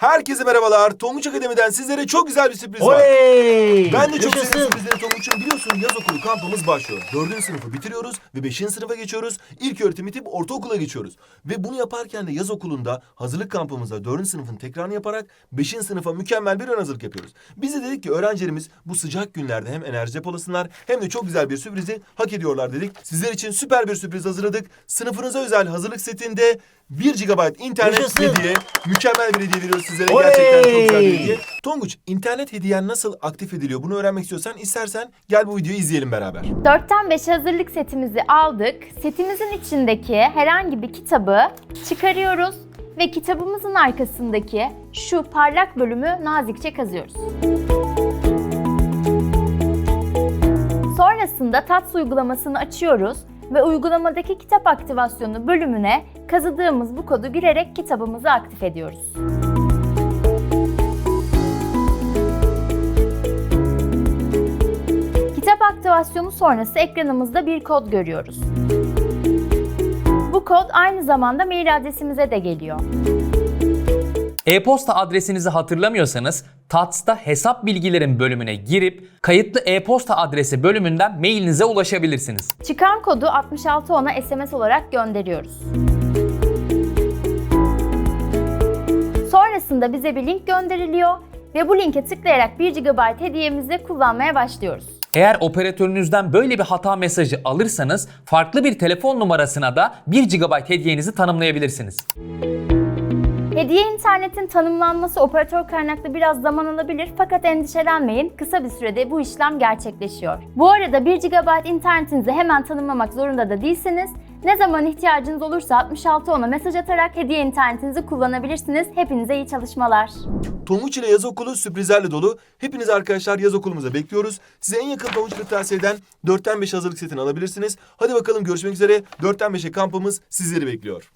Herkese merhabalar. Tonguç Akademi'den sizlere çok güzel bir sürpriz var. Oley! Ben de çok Yaşasın. seviyorum sürprizleri Tonguç'um. Biliyorsun yaz okulu kampımız başlıyor. Dördüncü sınıfı bitiriyoruz ve beşinci sınıfa geçiyoruz. İlk öğretim bitip ortaokula geçiyoruz. Ve bunu yaparken de yaz okulunda hazırlık kampımızda dördüncü sınıfın tekrarını yaparak beşinci sınıfa mükemmel bir ön hazırlık yapıyoruz. Biz de dedik ki öğrencilerimiz bu sıcak günlerde hem enerji depolasınlar hem de çok güzel bir sürprizi hak ediyorlar dedik. Sizler için süper bir sürpriz hazırladık. Sınıfınıza özel hazırlık setinde 1 GB internet Yaşasın. hediye. Mükemmel bir hediye veriyoruz sizlere. Oley! Gerçekten çok güzel bir hediye. Tonguç, internet hediyen nasıl aktif ediliyor? Bunu öğrenmek istiyorsan istersen gel bu videoyu izleyelim beraber. 4'ten 5'e hazırlık setimizi aldık. Setimizin içindeki herhangi bir kitabı çıkarıyoruz ve kitabımızın arkasındaki şu parlak bölümü nazikçe kazıyoruz. Sonrasında TATS uygulamasını açıyoruz ve uygulamadaki kitap aktivasyonu bölümüne kazıdığımız bu kodu girerek kitabımızı aktif ediyoruz. Kitap aktivasyonu sonrası ekranımızda bir kod görüyoruz. Bu kod aynı zamanda mail adresimize de geliyor. E-posta adresinizi hatırlamıyorsanız TATS'ta hesap bilgilerin bölümüne girip kayıtlı e-posta adresi bölümünden mailinize ulaşabilirsiniz. Çıkan kodu 6610'a SMS olarak gönderiyoruz. Sonrasında bize bir link gönderiliyor ve bu linke tıklayarak 1 GB hediyemizi kullanmaya başlıyoruz. Eğer operatörünüzden böyle bir hata mesajı alırsanız farklı bir telefon numarasına da 1 GB hediyenizi tanımlayabilirsiniz. Hediye internetin tanımlanması operatör kaynaklı biraz zaman alabilir fakat endişelenmeyin kısa bir sürede bu işlem gerçekleşiyor. Bu arada 1 GB internetinizi hemen tanımlamak zorunda da değilsiniz. Ne zaman ihtiyacınız olursa 6610'a mesaj atarak hediye internetinizi kullanabilirsiniz. Hepinize iyi çalışmalar. Tonguç ile yaz okulu sürprizlerle dolu. Hepiniz arkadaşlar yaz okulumuza bekliyoruz. Size en yakın Tonguç Kırtasiye'den 4'ten 5 hazırlık setini alabilirsiniz. Hadi bakalım görüşmek üzere. 4'ten 5'e kampımız sizleri bekliyor.